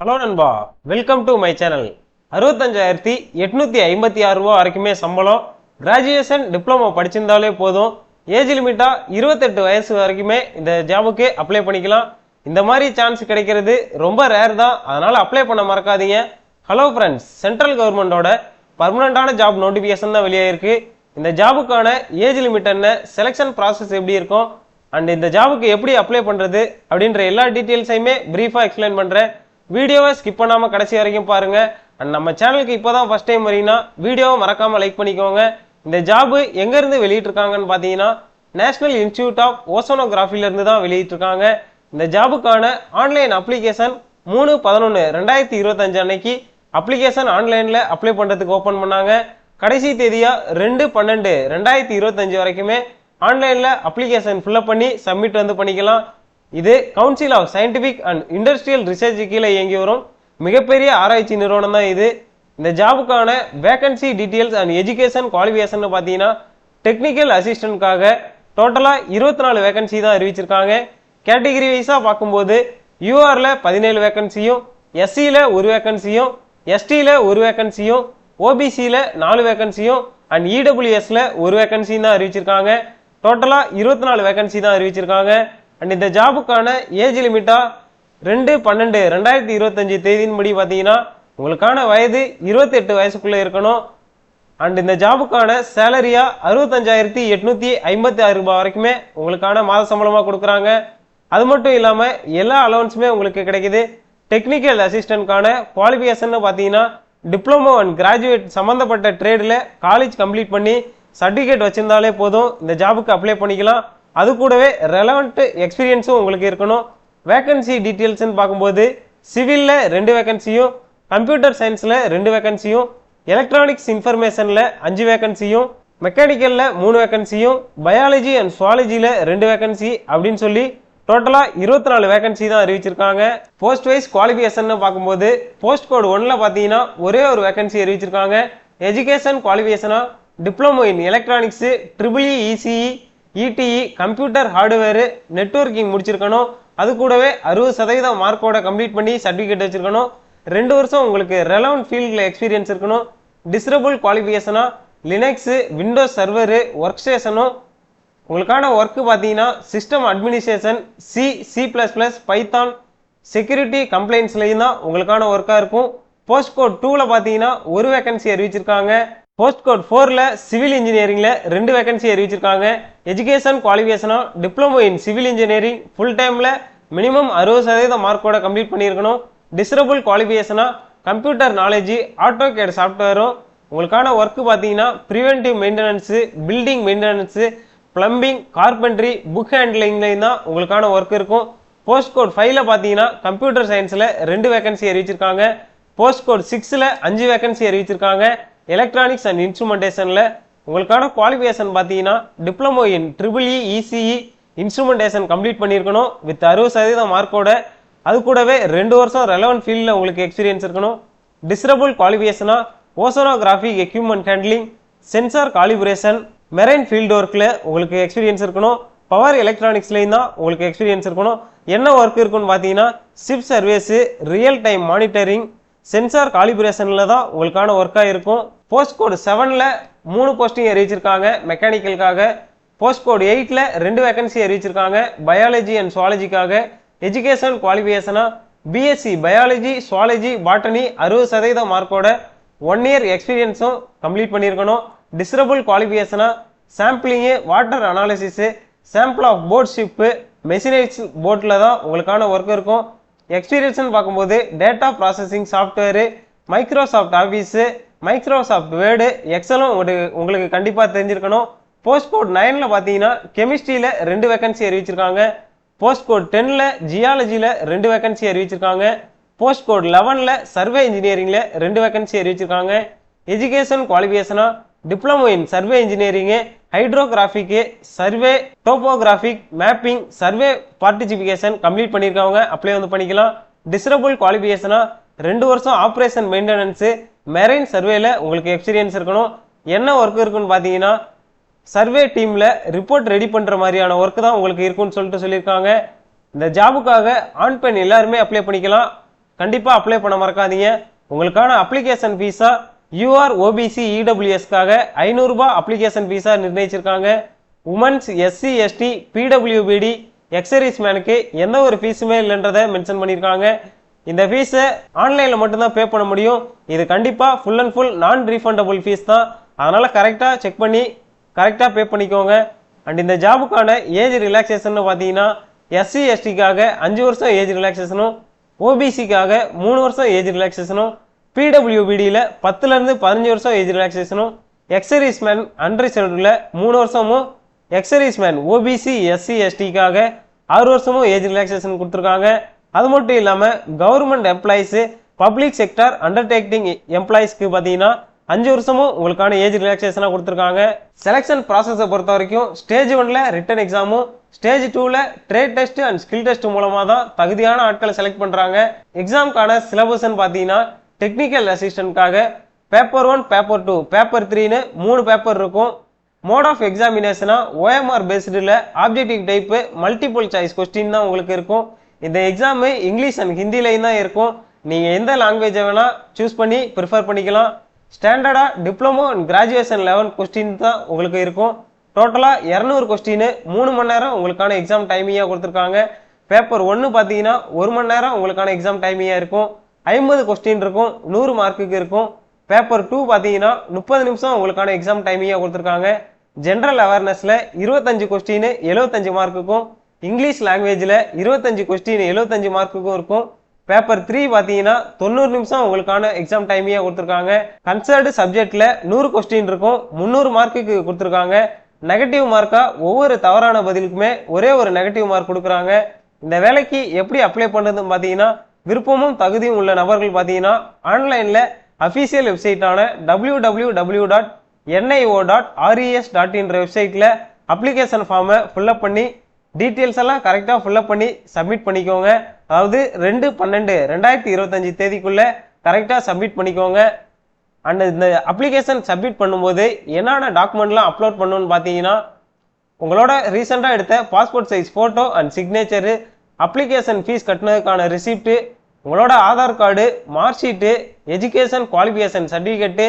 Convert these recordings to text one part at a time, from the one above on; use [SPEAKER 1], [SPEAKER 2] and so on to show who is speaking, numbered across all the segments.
[SPEAKER 1] Hello நண்பா. Welcome to my channel அறுபத்தஞ்சாயிரத்தி எட்நூத்தி ஐம்பத்தி ஆறு ரூபா வரைக்குமே சம்பளம். கிராஜுவேஷன் டிப்ளமோ படிச்சிருந்தாலே போதும். ஏஜ் லிமிட்டா இருபத்தெட்டு வயசு வரைக்குமே இந்த ஜாபுக்கு அப்ளை பண்ணிக்கலாம். இந்த மாதிரி சான்ஸ் கிடைக்கிறது ரொம்ப ரேர் தான். அதனால அப்ளை பண்ண மறக்காதீங்க. ஹலோ ஃப்ரெண்ட்ஸ் சென்ட்ரல் கவர்மெண்டோட பர்மனண்டான ஜாப் நோட்டிஃபிகேஷன் தான் வெளியாயிருக்கு. இந்த ஜாபுக்கான ஏஜ் லிமிட் என்ன செலெக்ஷன் ப்ராசஸ் எப்படி இருக்கும் அண்ட் இந்த ஜாபுக்கு எப்படி அப்ளை பண்ணுறது அப்படின்ற எல்லா டீட்டெயில்ஸையுமே ப்ரீஃபாக எக்ஸ்பிளைன் பண்ணுறேன் வீடியோவை ஸ்கிப் பண்ணாமல் கடைசி வரைக்கும் பாருங்க. அண்ட் நம்ம சேனலுக்கு இப்போதான் ஃபர்ஸ்ட் டைம் வரீங்கன்னா வீடியோவை மறக்காம லைக் பண்ணிக்கோங்க. இந்த ஜாப்பு எங்கேருந்து வெளியிட்ருக்காங்கன்னு வெளியிட்டிருக்காங்கன்னு நேஷனல் இன்ஸ்டியூட் ஆஃப் ஓசோனோகிராஃபிலேருந்து தான் வெளியிட்டிருக்காங்க. இந்த ஜாபுக்கான ஆன்லைன் அப்ளிகேஷன் மூணு பதினொன்று ரெண்டாயிரத்தி இருபத்தஞ்சு அன்னைக்கு அப்ளிகேஷன் ஆன்லைனில் அப்ளை பண்ணுறதுக்கு ஓப்பன் பண்ணாங்க. கடைசி தேதியாக ரெண்டு பன்னெண்டு ரெண்டாயிரத்தி இருபத்தஞ்சு வரைக்குமே ஆன்லைனில் அப்ளிகேஷன் ஃபில்லப் பண்ணி சப்மிட் வந்து பண்ணிக்கலாம். இது council of scientific and industrial research கீழே இயங்கி வரும். மிகப்பெரிய ஆராய்ச்சி நிறுவனம் தான் இது. இந்த ஜாபுக்கான vacancy details and education qualification பார்த்தீங்கன்னா டெக்னிக்கல் அசிஸ்டன்ட்காக டோட்டலாக இருபத்தி நாலு வேகன்சி தான் அறிவிச்சிருக்காங்க. கேட்டகரி வைஸாக பார்க்கும்போது யூஆரில் பதினேழு வேகன்சியும் எஸ்சியில் ஒரு வேகன்சியும் எஸ்டியில் ஒரு வேகன்சியும் ஓபிசியில் நாலு வேகன்சியும் அண்ட் இடபிள்யூஎஸில் ஒரு வேகன்சியும் தான் அறிவிச்சிருக்காங்க. டோட்டலாக இருபத்தி நாலு வேகன்சி தான் அறிவிச்சிருக்காங்க. அண்ட் இந்த ஜாபுக்கான ஏஜ் லிமிட்டா ரெண்டு பன்னெண்டு ரெண்டாயிரத்தி இருபத்தஞ்சு தேதியின்படி பார்த்தீங்கன்னா உங்களுக்கான வயது இருபத்தி எட்டு இருக்கணும். அண்ட் இந்த ஜாபுக்கான சேலரியா அறுபத்தஞ்சாயிரத்தி எட்நூத்தி ஐம்பத்தி ஆறு ரூபாய் வரைக்குமே உங்களுக்கான மாத சம்பளமாக கொடுக்குறாங்க. அது மட்டும் இல்லாமல் எல்லா அலவன்ஸுமே உங்களுக்கு கிடைக்குது. டெக்னிக்கல் அசிஸ்டன்ட்கான குவாலிஃபிகேஷன் பார்த்தீங்கன்னா டிப்ளமோ அண்ட் கிராஜுவேட் சம்மந்தப்பட்ட ட்ரேடில் காலேஜ் கம்ப்ளீட் பண்ணி சர்டிஃபிகேட் வச்சுருந்தாலே போதும். இந்த ஜாபுக்கு அப்ளை பண்ணிக்கலாம். அது கூடவே ரெலவெண்ட் எக்ஸ்பீரியன்ஸும் உங்களுக்கு இருக்கணும். வேகன்சி டீட்டெயில்ஸ்னு பார்க்கும்போது சிவிலில் ரெண்டு வேக்கன்சியும் கம்ப்யூட்டர் சயின்ஸில் ரெண்டு வேக்கன்சியும் எலக்ட்ரானிக்ஸ் இன்ஃபர்மேஷனில் அஞ்சு வேக்கன்சியும் மெக்கானிக்கலில் மூணு வேக்கன்சியும் பயாலஜி அண்ட் சுவாலஜியில் ரெண்டு வேக்கன்சி அப்படின்னு சொல்லி டோட்டலாக இருபத்தி நாலு வேகன்சி தான் அறிவிச்சிருக்காங்க. போஸ்ட் வைஸ் குவாலிஃபிகேஷன் பார்க்கும்போது போஸ்ட் கோடு ஒன்ல பார்த்தீங்கன்னா ஒரே ஒரு வேகன்சி அறிவிச்சிருக்காங்க. Education குவாலிஃபிகேஷனாக diploma in electronics triple E ECE ETE computer hardware networking முடிச்சிருக்கணும். அது கூடவே அறுபது சதவீதம் மார்க்கோட கம்ப்ளீட் பண்ணி சர்டிஃபிகேட் வச்சிருக்கணும். ரெண்டு வருஷம் உங்களுக்கு ரெலவெண்ட் ஃபீல்டில் எக்ஸ்பீரியன்ஸ் இருக்கணும். டிஸ்ரபிள் குவாலிஃபிகேஷனா லினக்ஸு விண்டோஸ் சர்வரு ஒர்க் ஸ்டேஷனும் உங்களுக்கான ஒர்க்கு பார்த்தீங்கன்னா system administration C C plus plus Python security கம்ப்ளைண்ட்ஸ்லையும் தான் உங்களுக்கான ஒர்க்காக இருக்கும். போஸ்ட் கோட் டூவில் பார்த்தீங்கன்னா ஒரு வேக்கன்சி அறிவிச்சிருக்காங்க. போஸ்ட் கோட் ஃபோரில் சிவில் இன்ஜினியரிங்கில் ரெண்டு வேகன்சி அறிவிச்சிருக்காங்க. Education குவாலிஃபிகேஷனாக diploma in civil engineering full டைமில் மினிமம் அறுபது சதவீதம் மார்க்கோட கம்ப்ளீட் பண்ணியிருக்கணும். டிஸ்ரபிள் குவாலிஃபிகேஷனாக கம்ப்யூட்டர் நாலேஜி ஆட்டோ கேட் சாஃப்ட்வேரும் உங்களுக்கான ஒர்க்கு பார்த்தீங்கன்னா preventive maintenance building maintenance plumbing carpentry book ஹேண்ட்லிங்லேயும் தான் உங்களுக்கான ஒர்க் இருக்கும். போஸ்ட் கோட் ஃபைவ்ல பார்த்தீங்கன்னா கம்ப்யூட்டர் சயின்ஸில் ரெண்டு வேகன்சி அறிவிச்சிருக்காங்க. போஸ்ட் கோட் சிக்ஸில் அஞ்சு வேகன்சி அறிவிச்சிருக்காங்க. எலக்ட்ரானிக்ஸ் அண்ட் இன்ஸ்ட்ருமெண்டேஷனில் உங்களுக்கான குவாலிஃபிகேஷன் பார்த்தீங்கன்னா diploma in triple E ECE instrumentation complete பண்ணியிருக்கணும். வித் அறுபது சதவீதம் மார்க்கோட அது கூடவே ரெண்டு வருஷம் ரெலவெண்ட் ஃபீல்டில் உங்களுக்கு எக்ஸ்பீரியன்ஸ் இருக்கணும். Desirable குவாலிஃபிகேஷனாக oceanographic equipment handling sensor calibration marine field ஒர்க்கில் உங்களுக்கு எக்ஸ்பீரியன்ஸ் இருக்கணும். பவர் எலக்ட்ரானிக்ஸ்லேயும் தான் உங்களுக்கு எக்ஸ்பீரியன்ஸ் இருக்கணும். என்ன ஒர்க் இருக்குன்னு பார்த்தீங்கன்னா ship service real time monitoring sensor காலிபரேஷனில் தான் உங்களுக்கான ஒர்க்காக இருக்கும். போஸ்ட் கோடு செவனில் மூணு போஸ்டிங் அறிவிச்சிருக்காங்க. மெக்கானிக்கலுக்காக போஸ்ட் கோட் எயிட்டில் ரெண்டு வேகன்சி அறிவிச்சிருக்காங்க. பயாலஜி அண்ட் சுவாலஜிக்காக எஜுகேஷன் குவாலிஃபிகேஷனாக பிஎஸ்சி பயாலஜி சுவாலஜி பாட்டனி அறுபது சதவீத மார்க்கோட ஒன் இயர் எக்ஸ்பீரியன்ஸும் கம்ப்ளீட் பண்ணியிருக்கணும். Desirable குவாலிஃபிகேஷனாக sampling water analysis sample of boat ship machineries போட்டில் தான் உங்களுக்கான ஒர்க் இருக்கும். எக்ஸ்பீரியன்ஸ்னு பார்க்கும்போது data processing software Microsoft Office Microsoft Word எக்ஸலும் உங்களுக்கு உங்களுக்கு கண்டிப்பாக தெரிஞ்சிருக்கணும். போஸ்ட் கோட் நைனில் பார்த்தீங்கன்னா கெமிஸ்ட்ரியில் ரெண்டு வேகன்சி அறிவிச்சிருக்காங்க. போஸ்ட் கோட் டென்னில் ஜியாலஜியில் ரெண்டு வேகன்சி அறிவிச்சிருக்காங்க. போஸ்ட் கோட் லெவனில் சர்வே இன்ஜினியரிங்கில் ரெண்டு வேகன்சி அறிவிச்சிருக்காங்க. Education குவாலிஃபிகேஷனாக diploma in survey engineering hydrographic survey topographic mapping survey participation complete பண்ணியிருக்கவங்க apply வந்து பண்ணிக்கலாம். டிஸ்ரபிள் குவாலிஃபிகேஷனாக ரெண்டு வருஷம் ஆப்ரேஷன் மெயின்டெனன்ஸு மெரைன் சர்வேல உங்களுக்கு எக்ஸ்பீரியன்ஸ் இருக்கணும். என்ன ஒர்க் இருக்குன்னு பார்த்தீங்கன்னா சர்வே டீமில் ரிப்போர்ட் ரெடி பண்ணுற மாதிரியான ஒர்க் தான் உங்களுக்கு இருக்குன்னு சொல்லிட்டு சொல்லியிருக்காங்க. இந்த ஜாபுக்காக ஆண் பெண் எல்லாருமே அப்ளை பண்ணிக்கலாம். கண்டிப்பாக அப்ளை பண்ண மறக்காதீங்க. உங்களுக்கான அப்ளிகேஷன் ஃபீஸாக யூஆர் ஓபிசி இடபிள்யூஎஸ்க்காக ஐநூறுரூபா அப்ளிகேஷன் ஃபீஸாக நிர்ணயிச்சிருக்காங்க. உமன்ஸ் எஸ்சி எஸ்டி பிடபிள்யூபிடி எக்ஸரிஸ் மேனுக்கு எந்த ஒரு ஃபீஸுமே இல்லைன்றதை மென்ஷன் பண்ணியிருக்காங்க. இந்த ஃபீஸை ஆன்லைனில் மட்டும்தான் பே பண்ண முடியும். இது கண்டிப்பாக full and full non refundable fee தான். அதனால் கரெக்டாக செக் பண்ணி கரெக்டாக பே பண்ணிக்கோங்க. அண்ட் இந்த ஜாபுக்கான ஏஜ் ரிலாக்ஸேஷன் பார்த்தீங்கன்னா எஸ்சி எஸ்டிக்காக அஞ்சு வருஷம் ஏஜ் ரிலாக்ஸேஷனும் ஓபிசிக்காக மூணு வருஷம் ஏஜ் ரிலாக்ஸேஷனும் பிடபிள்யூபிடியில் பத்துலேருந்து பதினஞ்சு வருஷம் ஏஜ் ரிலாக்ஸேஷனும் எக்ஸரிஸ் மேன் அன்ரிசர்வ்டில் மூணு வருஷமும் எக்ஸரீஸ் மேன் ஓபிசி எஸ்சி எஸ்டிக்காக ஆறு வருஷமும் ஏஜ் ரிலாக்ஸேஷன் கொடுத்துருக்காங்க. அது மட்டும் இல்லாமல் government employees public sector undertaking எம்ப்ளாயிஸ்க்கு பார்த்தீங்கன்னா அஞ்சு வருஷமும் உங்களுக்கான ஏஜ் ரிலாக்ஸேஷனாக கொடுத்துருக்காங்க. செலெக்ஷன் ப்ராசஸை பொறுத்த வரைக்கும் ஸ்டேஜ் ஒனில் ரிட்டன் எக்ஸாமும் ஸ்டேஜ் டூவில் trade test and skill test மூலமாக தான் தகுதியான ஆட்களை செலக்ட் பண்ணுறாங்க எக்ஸாமுக்கான சிலபஸ்ன்னு பார்த்தீங்கன்னா technical அசிஸ்டண்ட்காக paper one paper two paper த்ரீன்னு மூணு பேப்பர் இருக்கும். மோட் ஆஃப் எக்ஸாமினேஷனாக OMR பேஸ்டில் objective type multiple choice question தான் உங்களுக்கு இருக்கும். இந்த எக்ஸாமு இங்கிலீஷ் அண்ட் ஹிந்திலையும் தான் இருக்கும். நீங்கள் எந்த லாங்குவேஜை வேணால் சூஸ் பண்ணி ப்ரிஃபர் பண்ணிக்கலாம். ஸ்டாண்டர்டாக diploma and graduation level question தான் உங்களுக்கு இருக்கும். டோட்டலாக இரநூறு கொஸ்டின் மூணு மணி நேரம் உங்களுக்கான எக்ஸாம் டைமிங்காக கொடுத்துருக்காங்க. பேப்பர் ஒன்று பார்த்தீங்கன்னா ஒரு மணி நேரம் உங்களுக்கான எக்ஸாம் டைமிங்காக இருக்கும். ஐம்பது கொஸ்டின் இருக்கும் நூறு மார்க்குக்கு இருக்கும். பேப்பர் டூ பார்த்தீங்கன்னா முப்பது நிமிஷம் உங்களுக்கான எக்ஸாம் டைமிங்காக கொடுத்துருக்காங்க. ஜென்ரல் அவேர்னஸில் இருபத்தஞ்சு கொஸ்டின் எழுபத்தஞ்சு மார்க்குக்கும் இங்கிலீஷ் லாங்குவேஜில் இருபத்தஞ்சு கொஸ்டின் எழுபத்தஞ்சு மார்க்குக்கும் இருக்கும். பேப்பர் த்ரீ பார்த்தீங்கன்னா தொண்ணூறு நிமிஷம் உங்களுக்கான எக்ஸாம் டைமிங்காக கொடுத்துருக்காங்க. கன்சர்டு சப்ஜெக்டில் நூறு கொஸ்டின் இருக்கும் முந்நூறு மார்க்குக்கு கொடுத்துருக்காங்க. நெகட்டிவ் மார்க்காக ஒவ்வொரு தவறான பதிலுக்குமே ஒரே ஒரு நெகட்டிவ் மார்க் கொடுக்குறாங்க. இந்த வேலைக்கு எப்படி அப்ளை பண்ணுறதுன்னு பார்த்தீங்கன்னா விருப்பமும் தகுதியும் உள்ள நபர்கள் பார்த்தீங்கன்னா ஆன்லைனில் official வெப்சைட்டான W W W dot NIO dot RES dot என்ற வெப்சைட்டில் அப்ளிகேஷன் ஃபார்மை ஃபில்லப் பண்ணி டீட்டெயில்ஸ் எல்லாம் கரெக்டாக ஃபில்லப் பண்ணி சப்மிட் பண்ணிக்கோங்க. அதாவது ரெண்டு பன்னெண்டு ரெண்டாயிரத்தி இருபத்தஞ்சி தேதிக்குள்ளே கரெக்டாக சப்மிட் பண்ணிக்கோங்க. அண்ட் இந்த அப்ளிகேஷன் சப்மிட் பண்ணும்போது என்னென்ன டாக்குமெண்ட்லாம் அப்லோட் பண்ணணும்னு பார்த்தீங்கன்னா உங்களோட ரீசெண்டாக எடுத்த passport size photo and signature application fee கட்டினதுக்கான receipt உங்களோட Aadhaar card mark sheet education qualification certificate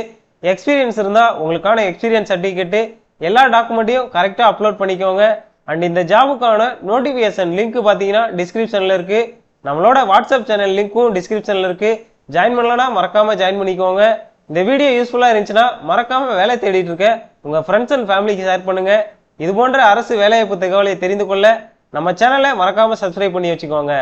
[SPEAKER 1] experience இருந்தால் உங்களுக்கான எக்ஸ்பீரியன்ஸ் சர்டிஃபிகேட்டு எல்லா டாக்குமெண்ட்டையும் கரெக்டாக அப்லோட் பண்ணிக்கோங்க. அண்ட் இந்த ஜாபுக்கான நோட்டிஃபிகேஷன் லிங்க் பார்த்தீங்கன்னா டிஸ்கிரிப்ஷனில் இருக்குது நம்மளோட வாட்ஸ்அப் சேனல் லிங்க்கும் டிஸ்கிரிப்ஷனில் இருக்குது ஜாயின் பண்ணலன்னா மறக்காமல் ஜாயின் பண்ணிக்கோங்க. இந்த வீடியோ யூஸ்ஃபுல்லாக இருந்துச்சுன்னா மறக்காமல் வேலை தேடிட்டு இருக்க. உங்கள் ஃப்ரெண்ட்ஸ் அண்ட் ஃபேமிலிக்கு ஷேர் பண்ணுங்கள் இது போன்ற அரசு வேலைவாய்ப்பு தகவலை தெரிந்து கொள்ள நம்ம சேனலை மறக்காமல் சப்ஸ்கிரைப் பண்ணி வச்சுக்கோங்க.